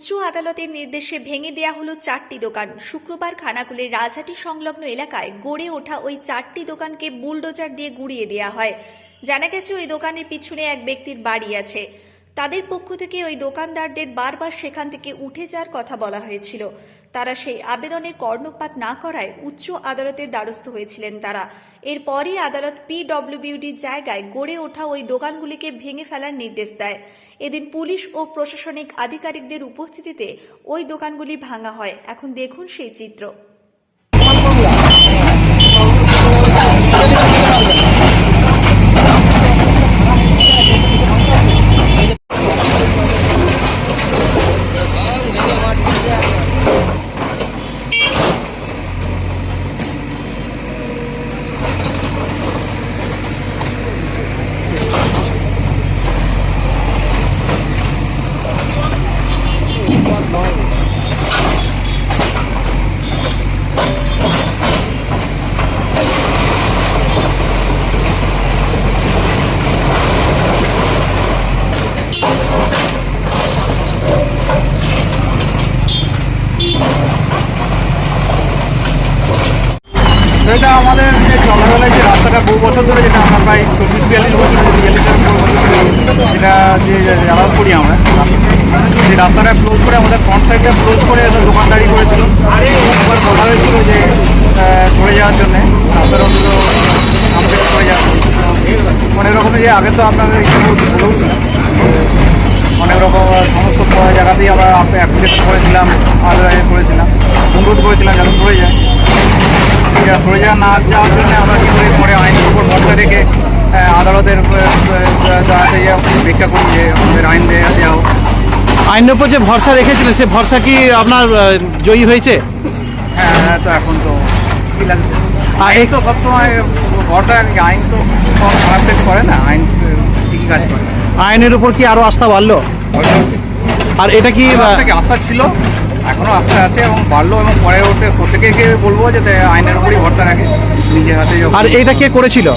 উচ্চ আদালতের নির্দেশে ভেঙে দেয়া হলো চারটি দোকান। শুক্রবার খানাকুলের রাজহাটি সংলগ্ন এলাকায় গড়ে ওঠা ওই চারটি দোকানকে বুলডোজার দিয়ে গুড়িয়ে দেওয়া হয়। জানা গেছে, ওই দোকানের পিছনে এক ব্যক্তির বাড়ি আছে। তাদের পক্ষ থেকে ওই দোকানদারদের বারবার সেখান থেকে উঠে যাওয়ার কথা বলা হয়েছিল। তারা সেই আবেদনে কর্ণপাত না করায় উচ্চ আদালতের দ্বারস্থ হয়েছিলেন তারা। এরপরই আদালত পিডব্লিউডির জায়গায় গড়ে ওঠা ওই দোকানগুলিকে ভেঙে ফেলার নির্দেশ দেয়। এদিন পুলিশ ও প্রশাসনিক আধিকারিকদের উপস্থিতিতে ওই দোকানগুলি ভাঙা হয়। এখন দেখুন সেই চিত্র। আমাদের যে চলাচলের যে রাস্তাটা বহু বছর ধরে যেটা আমরা প্রায় চল্লিশ বিয়াল্লিশ বছর বিয়াল্লিশ সেটা যে যাওয়া করি আমরা। সেই রাস্তাটা ক্লোজ করে আমাদের ফ্রন্ট সাইডটা ক্লোজ করে একটা দোকানদারি করেছিল। একবার বলা হয়েছিল যে সরে যাওয়ার জন্যে। রাস্তাটা অন্তত আমাদের সরে যাওয়া অনেক রকমের যে আগে তো আপনাদের অনেক রকম সমস্ত জায়গাতেই আমরা অ্যাপ্লিকেশন করেছিলাম এ করেছিলাম। সরে যাওয়া না যাওয়ার জন্য আমরা কি করি পরে আইনের উপর ভরসা রেখে আদালতের ভিক্ষা করি যে আমাদের আইন দেওয়া হোক আইনের উপর যে ভরসা রেখেছিলেন সে ভরসা কি আপনার জয়ী হয়েছে? হ্যাঁ হ্যাঁ, তো এখন তো কি লাগছে? আইন এই তো সবসময় ভরসা আইন তো খারাপ করে না আইন ঠিকই কাজ করে। আইনের উপর কি আরও আস্থা বাড়লো? আর এটা কি? আস্থা ছিল। এখনও আস্তে আছে এবং বাড়লো এবং পরে ওতে প্রত্যেকে বলব যে আইনের উপরই ভরসা রাখে নিজের হাতে আর এইটা কে করেছিল?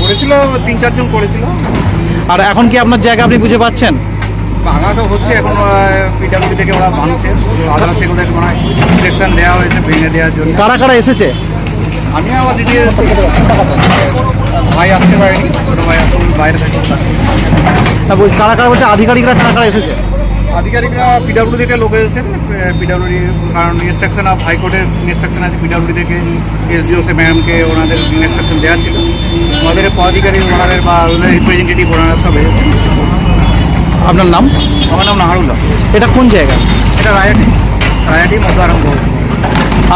করেছিল তিন চারজন করেছিল। আর এখন কি আপনার জায়গা আপনি বুঝে পাচ্ছেন? ভাঙা তো হচ্ছে এখন পিডাব্লিউ থেকে ওরা ভাঙছে আদালত থেকে ওদের মনে হয় ইলেকশন দেওয়া হয়েছে ভেঙে দেওয়ার জন্য। কারা কারা এসেছে? আমি আমার দিদি এসেছি। ভাই আসতে পারিনি ছোটো ভাই বাইরে থাকে কারা কারা বলছে? আধিকারিকরা কারা কারা এসেছে? আধিকারিকরা পিডাব্লিউ থেকে লোক এসেছেন পিডাব্লিউ কারণ ইনস্ট্রাকশন অফ হাইকোর্টের ইনস্ট্রাকশন আছে পিডাব্লিউ থেকে এসডিও সে ম্যামকে ওনাদের ইনস্ট্রাকশন দেওয়া ছিল। ওনাদের পদাধিকারী ওনাদের বা ওনাদের রিপ্রেজেন্টেটিভ ওনারা সব এসেছেন। আপনার নাম? আমার নাম নাহারুল্লাহ। এটা কোন জায়গা? এটা রায়াটি রায়াটি মতো আরম্ভ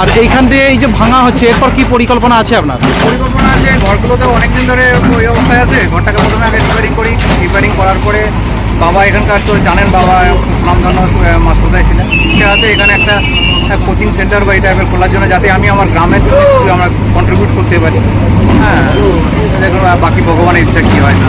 আর এইখান দিয়ে এই যে ভাঙা হচ্ছে এরপর কি পরিকল্পনা আছে আপনার? পরিকল্পনা আছে ঘরগুলোতে অনেকদিন ধরে ওই অবস্থায় আছে। ঘরটাকে প্রথমে আগে রিপেয়ারিং করি। রিপেয়ারিং করার পরে বাবা এখানকার তো জানেন বাবা সুনামধন্য মাস্টারদাই ছিলেন? সেটাতে এখানে একটা কোচিং সেন্টার বা এই টাইপের খোলার জন্য, যাতে আমি আমার গ্রামের জন্য আমরা কন্ট্রিবিউট করতে পারি। হ্যাঁ বাকি ভগবানের ইচ্ছা কী হয় না।